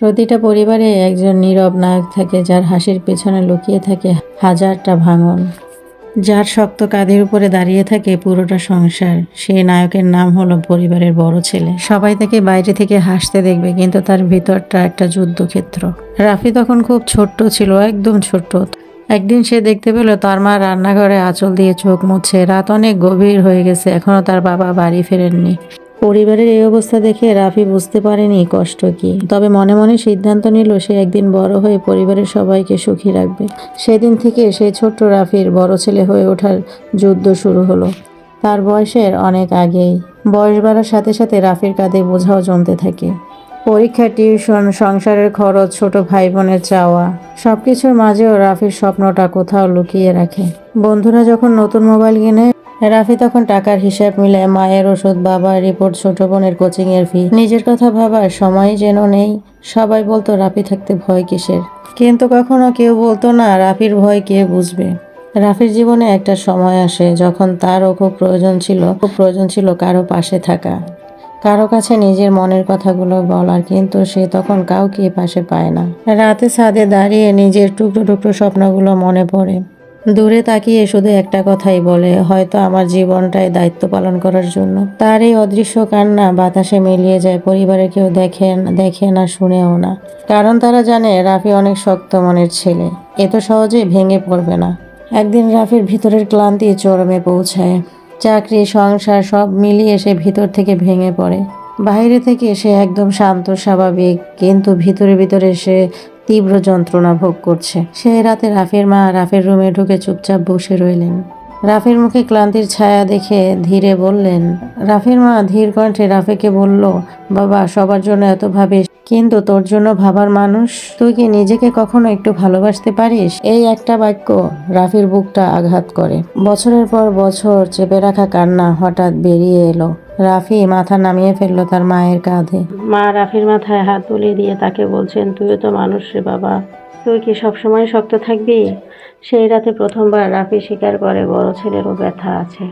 প্রতিটা পরিবারে একজন নীরব নায়ক থাকে যার হাসির পেছনে লুকিয়ে থাকে হাজারটা ভাঙন। যার শক্ত কাঁধের উপরে দাঁড়িয়ে থাকে পুরোটা সংসার। সেই নায়কের নাম হলো পরিবারের বড় ছেলে। সবাই তাকে বাইরে থেকে হাসতে দেখবে, কিন্তু তার ভিতরটা একটা যুদ্ধক্ষেত্র। রাফি তখন খুব ছোট্ট ছিল, একদম ছোট্ট। একদিন সে দেখতে পেল তার মা রান্নাঘরে আঁচল দিয়ে চোখ মুছে রাত অনেক গভীর হয়ে গেছে, এখনও তার বাবা বাড়ি ফেরেননি। পরিবারের এই অবস্থা দেখে রাফি বুঝতে পারেনি কষ্ট কি। তবে মনে মনে সিদ্ধান্ত নিল, সে একদিন বড় হয়ে পরিবারের সবাইকে সুখী রাখবে। সেদিন থেকে সেই ছোট্ট রাফির বড় ছেলে হয়ে ওঠার যুদ্ধ শুরু হলো। তার বয়সের অনেক আগেই। বয়স বাড়ার সাথে সাথে রাফির কাঁধে বোঝাও জমতে থাকে। পরীক্ষা, টিউশন, সংসারের খরচ, ছোট ভাই বোনের চাওয়া, সবকিছুর মাঝেও রাফির স্বপ্নটা কোথাও লুকিয়ে রাখে। বন্ধুরা যখন নতুন মোবাইল কিনে রাফি তখন টাকার হিসাব মিলে মায়ের ওষুধ, বাবার রিপোর্ট, ছোট বোনের কোচিং এর ফি, নিজের কথা ভাবার সময় যেন নেই। সবাই বলতো, রাফি থাকতে ভয় কিসের? কিন্তু কখনো কেউ বলতো না, রাফির ভয় কে বুঝবে? রাফির জীবনে একটা সময় আসে যখন তারও খুব প্রয়োজন ছিল, খুব প্রয়োজন ছিল কারও পাশে থাকা। কারও কাছে নিজের মনের কথাগুলো বলার, কিন্তু সে তখন কাউকে পাশে পায় না। রাতে ছাদে দাঁড়িয়ে নিজের টুকরো টুকরো স্বপ্নগুলো মনে পড়ে। দূরে তাকিয়ে শুধু একটা কথাই বলে, হয়তো আমার জীবনটাই দায়িত্ব পালন করার জন্য। তার এই অদৃশ্য কান্না বাতাসে মিলিয়ে যায়, পরিবারে কেউ দেখে দেখে না, শুনেও না। কারণ তারা জানে রাফি অনেক শক্ত মনের ছেলে। এত সহজে ভেঙে পড়বে না। একদিন রাফির ভিতরের ক্লান্তি চরমে পৌঁছায়। চাকরি, সংসার সব মিলিয়ে সে ভিতর থেকে ভেঙে পড়ে। বাইরে থেকে সে একদম শান্ত, স্বাভাবিক, কিন্তু ভিতরে ভিতরে সে তীব্র যন্ত্রণা ভোগ করছে। সেই রাতে রাফির মা রাফের রুমে ঢুকে চুপচাপ বসে রইলেন। রাফের মুখে ক্লান্তির ছায়া দেখে ধীরে বললেন, রাফির মা ধীর কণ্ঠে রাফিকে বলল, বাবা, সবার জন্য এত ভাবে কিন্তু তোর জন্য ভাবার মানুষ, তুই কি নিজেকে কখনো একটু ভালোবাসতে পারিস এই একটা বাক্য রাফির বুকটা আঘাত করে। বছরের পর বছর চেপে রাখা কান্না হঠাৎ বেরিয়ে এলো। রাফি মাথা নামিয়ে ফেলল তার মায়ের কাঁধে। মা রাফির মাথায় হাত তুলে দিয়ে তাকে বলছেন তুইও তো মানুষ রে বাবা। তুই কি সবসময় শক্ত থাকবি? সেই রাতে প্রথমবার রাফি স্বীকার করে বড় ছেলেরও ব্যথা আছে।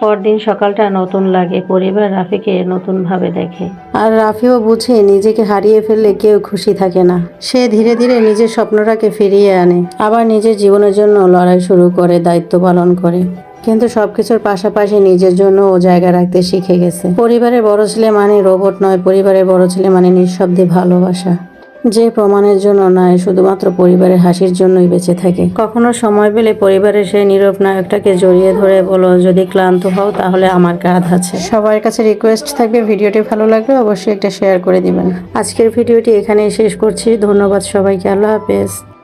পরদিন সকালটা নতুন লাগে পরিবার রাফিকে নতুনভাবে দেখে। আর রাফিও বুঝে নিজেকে হারিয়ে ফেললে কেউ খুশি থাকে না। সে ধীরে ধীরে নিজের স্বপ্নটাকে ফিরিয়ে আনে আবার নিজের জীবনের জন্য লড়াই শুরু করে দায়িত্ব পালন করে। কিন্তু সবকিছুর পাশাপাশি নিজের জন্য ও জায়গা রাখতে শিখে গেছে। পরিবারের বড় ছেলে মানে রোবট নয়, পরিবারের বড় ছেলে মানে নিঃশব্দে ভালোবাসা। যে প্রমাণের জন্য নয়, শুধুমাত্র পরিবারের হাসির জন্যই বেঁচে থাকে। কখনো সময় পেলে পরিবারের সেই নীরব নায়কটাকে জড়িয়ে ধরে বলো, যদি ক্লান্ত হও, তাহলে আমার কাঁধ আছে। সবার কাছে রিকোয়েস্ট থাকবে, ভিডিওটি ভালো লাগলে অবশ্যই একটা শেয়ার করে দিবেন। আজকের ভিডিওটি এখানেই শেষ করছি। ধন্যবাদ সবাইকে, আল্লাহ হাফেজ।